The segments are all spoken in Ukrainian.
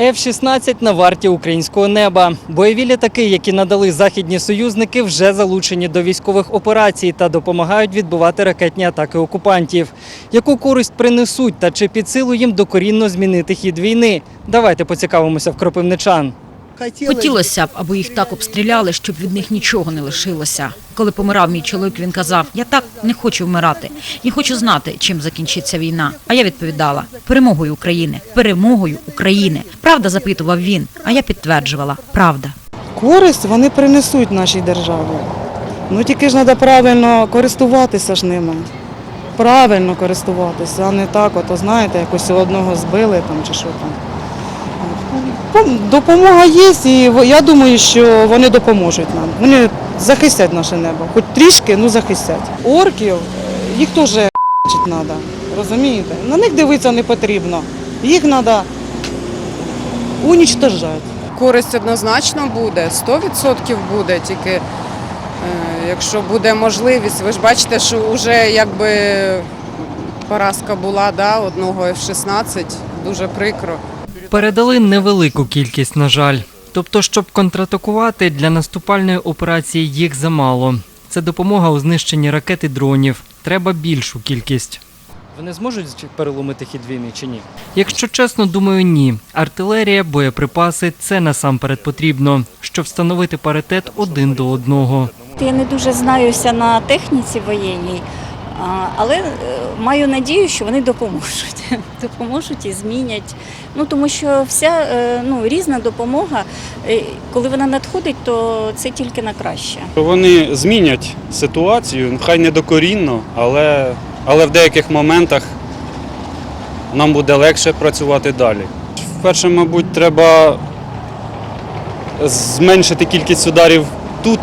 F-16 на варті українського неба. Бойові літаки, які надали західні союзники, вже залучені до військових операцій та допомагають відбивати ракетні атаки окупантів. Яку користь принесуть та чи під силу їм докорінно змінити хід війни? Давайте поцікавимося в кропивничан. Хотілося б, аби їх так обстріляли, щоб від них нічого не лишилося. Коли помирав мій чоловік, він казав: Я так не хочу вмирати, і хочу знати, чим закінчиться війна. А я відповідала: перемогою України, перемогою України. Правда, запитував він, а я підтверджувала правда. Користь вони принесуть нашій державі. Ну тільки ж треба правильно користуватися ж ними. Правильно користуватися, а не так, ото знаєте, якось одного збили там чи що там. Пом- Допомога є, і я думаю, що вони допоможуть нам. Вони захистять наше небо. Хоч трішки, ну захистять. Орків, е, їх теж треба, розумієте? На них дивитися не потрібно. Їх треба унічтожати. Користь однозначно буде, 100% буде, тільки е, якщо буде можливість, ви ж бачите, що вже якби поразка була да, одного F-16, дуже прикро. Передали невелику кількість, на жаль. Тобто, щоб контратакувати, для наступальної операції їх замало. Це допомога у знищенні ракет і дронів. Треба більшу кількість. Вони зможуть переломити хід війни чи ні? Якщо чесно, думаю, ні. Артилерія, боєприпаси це насамперед потрібно, щоб встановити паритет один до одного. Я не дуже знаюся на техніці воєнній, але е, маю надію, що вони допоможуть. Допоможуть і змінять. Ну тому що вся е, ну, різна допомога, е, коли вона надходить, то це тільки на краще. Вони змінять ситуацію, хай не докорінно, але, але в деяких моментах нам буде легше працювати далі. Вперше, мабуть, треба зменшити кількість ударів тут,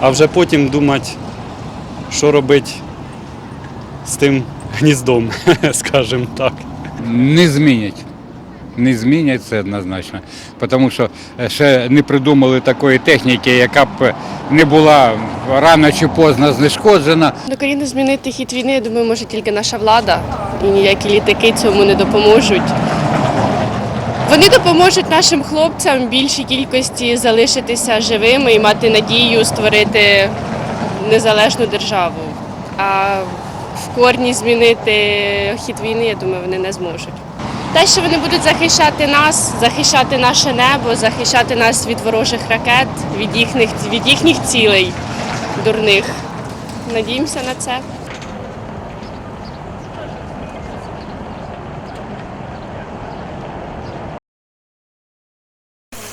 а вже потім думати, що робити з тим гніздом, скажімо так. Не змінять. Не змінять це однозначно. Тому що е, ще не придумали такої техніки, яка б не була рано чи поздно знешкоджена. Докорінно змінити хід війни, я думаю, може тільки наша влада і ніякі літаки цьому не допоможуть. Вони допоможуть нашим хлопцям в більшій кількості залишитися живими і мати надію створити незалежну державу. А в корні змінити хід війни, я думаю, вони не зможуть. Те, що вони будуть захищати нас, захищати наше небо, захищати нас від ворожих ракет, від їхніх, від їхніх цілей дурних. Надіємося на це.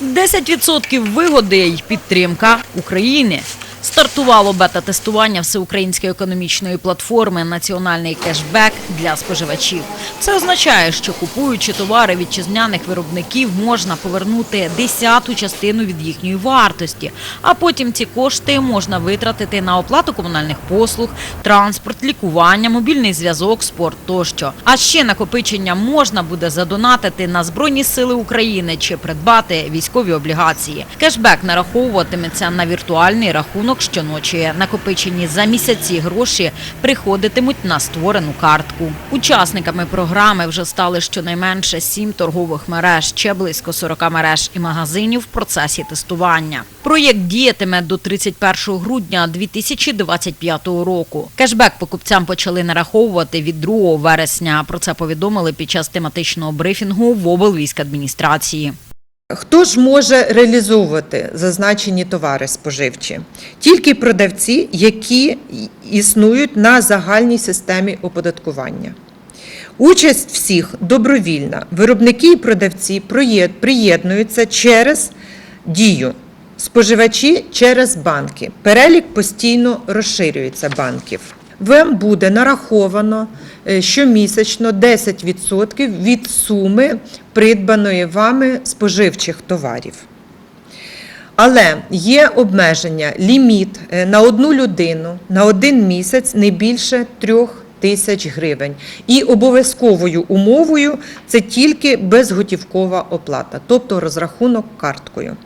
10% вигоди й підтримка України. Стартувало бета-тестування всеукраїнської економічної платформи Національний кешбек для споживачів. Це означає, що купуючи товари вітчизняних виробників, можна повернути десяту частину від їхньої вартості, а потім ці кошти можна витратити на оплату комунальних послуг, транспорт, лікування, мобільний зв'язок, спорт тощо. А ще накопичення можна буде задонатити на Збройні Сили України чи придбати військові облігації. Кешбек нараховуватиметься на віртуальний рахунок щоночі. Накопичені за місяці гроші приходитимуть на створену картку. Учасниками програми вже стали щонайменше сім торгових мереж, ще близько 40 мереж і магазинів в процесі тестування. Проєкт діятиме до 31 грудня 2025 року. Кешбек покупцям почали нараховувати від 2 вересня. Про це повідомили під час тематичного брифінгу в облвійськадміністрації. Хто ж може реалізовувати зазначені товари споживчі? Тільки продавці, які існують на загальній системі оподаткування. Участь всіх добровільна. Виробники і продавці приєднуються через дію. Споживачі через банки. Перелік постійно розширюється банків. Вам буде нараховано е, щомісячно 10% від суми придбаної вами споживчих товарів. Але є обмеження, ліміт е, на одну людину на один місяць не більше трьох тисяч гривень. І обов'язковою умовою це тільки безготівкова оплата, тобто розрахунок карткою.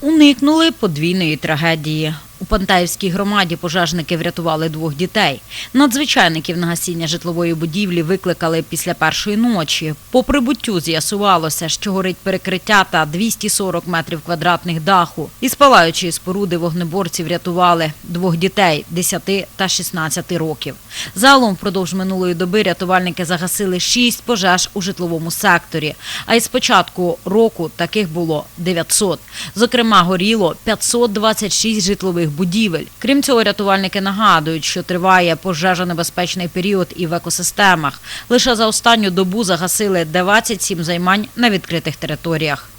Уникнули подвійної трагедії. У Пантаївській громаді пожежники врятували двох дітей. Надзвичайників на гасіння житлової будівлі викликали після першої ночі. По прибуттю з'ясувалося, що горить перекриття та 240 метрів квадратних даху. Із палаючої споруди вогнеборці врятували двох дітей 10 та 16 років. Загалом впродовж минулої доби рятувальники загасили 6 пожеж у житловому секторі. А із початку року таких було 900. Зокрема, горіло 526 житлових будівель. Крім цього, рятувальники нагадують, що триває пожежонебезпечний період і в екосистемах. Лише за останню добу загасили 27 займань на відкритих територіях.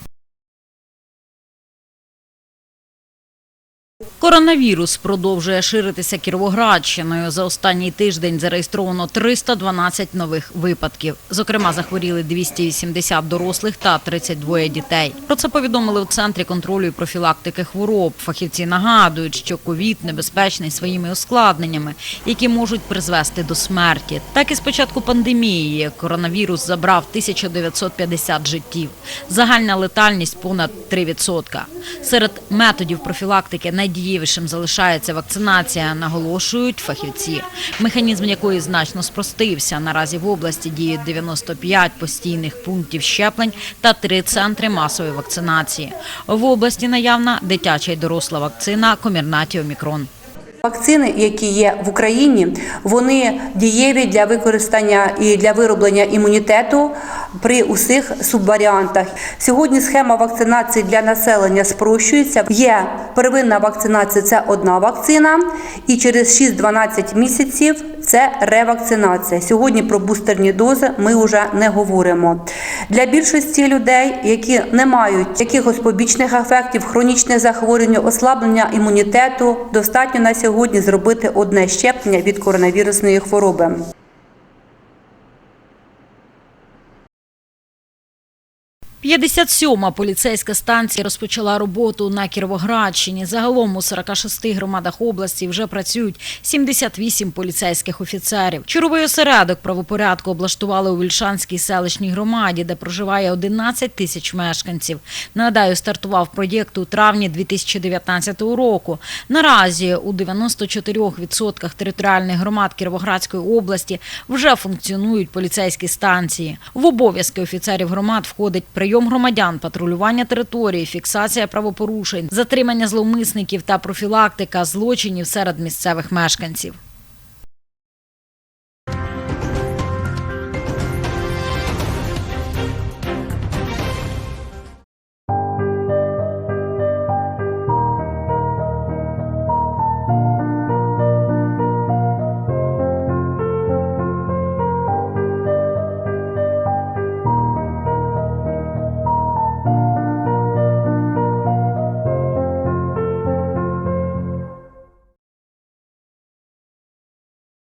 Коронавірус продовжує ширитися Кіровоградщиною. За останній тиждень зареєстровано 312 нових випадків. Зокрема, захворіли 280 дорослих та 32 дітей. Про це повідомили в центрі контролю і профілактики хвороб. Фахівці нагадують, що ковід небезпечний своїми ускладненнями, які можуть призвести до смерті. Так і з початку пандемії коронавірус забрав 1950 життів. Загальна летальність понад 3%. Серед методів профілактики найдієвішим залишається вакцинація, наголошують фахівці, механізм якої значно спростився. Наразі в області діють 95 постійних пунктів щеплень та три центри масової вакцинації. В області наявна дитяча й доросла вакцина Комірнаті Омікрон. Вакцини, які є в Україні, вони дієві для використання і для вироблення імунітету при усіх субваріантах. Сьогодні схема вакцинації для населення спрощується. Є первинна вакцинація це одна вакцина, і через 6-12 місяців це ревакцинація. Сьогодні про бустерні дози ми вже не говоримо. Для більшості людей, які не мають якихось побічних ефектів, хронічне захворювання, ослаблення імунітету, достатньо на сьогодні зробити одне щеплення від коронавірусної хвороби. – 57-ма поліцейська станція розпочала роботу на Кіровоградщині. Загалом у 46 громадах області вже працюють 78 поліцейських офіцерів. Чуровий осередок правопорядку облаштували у Вільшанській селищній громаді, де проживає 11 тисяч мешканців. Нагадаю, стартував проєкт у травні 2019 року. Наразі у 94% територіальних громад Кіровоградської області вже функціонують поліцейські станції. В обов'язки офіцерів громад входить прийом громадян, патрулювання території, фіксація правопорушень, затримання зловмисників та профілактика злочинів серед місцевих мешканців.